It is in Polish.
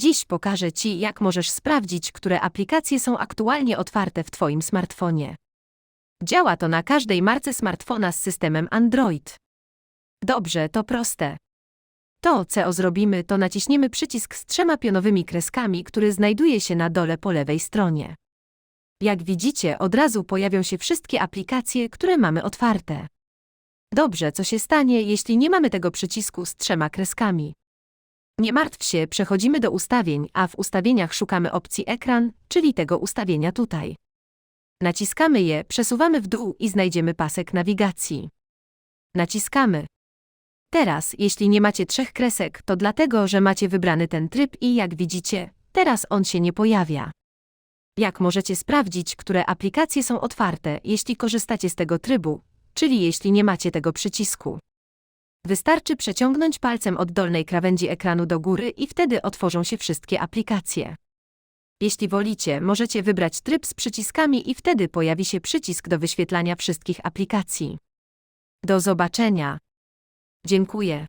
Dziś pokażę Ci, jak możesz sprawdzić, które aplikacje są aktualnie otwarte w Twoim smartfonie. Działa to na każdej marce smartfona z systemem Android. Dobrze, to proste. To, co zrobimy, to naciśniemy przycisk z trzema pionowymi kreskami, który znajduje się na dole po lewej stronie. Jak widzicie, od razu pojawią się wszystkie aplikacje, które mamy otwarte. Dobrze, co się stanie, jeśli nie mamy tego przycisku z trzema kreskami? Nie martw się, przechodzimy do ustawień, a w ustawieniach szukamy opcji ekran, czyli tego ustawienia tutaj. Naciskamy je, przesuwamy w dół i znajdziemy pasek nawigacji. Naciskamy. Teraz, jeśli nie macie trzech kresek, to dlatego, że macie wybrany ten tryb i jak widzicie, teraz on się nie pojawia. Jak możecie sprawdzić, które aplikacje są otwarte, jeśli korzystacie z tego trybu, czyli jeśli nie macie tego przycisku? Wystarczy przeciągnąć palcem od dolnej krawędzi ekranu do góry i wtedy otworzą się wszystkie aplikacje. Jeśli wolicie, możecie wybrać tryb z przyciskami i wtedy pojawi się przycisk do wyświetlania wszystkich aplikacji. Do zobaczenia. Dziękuję.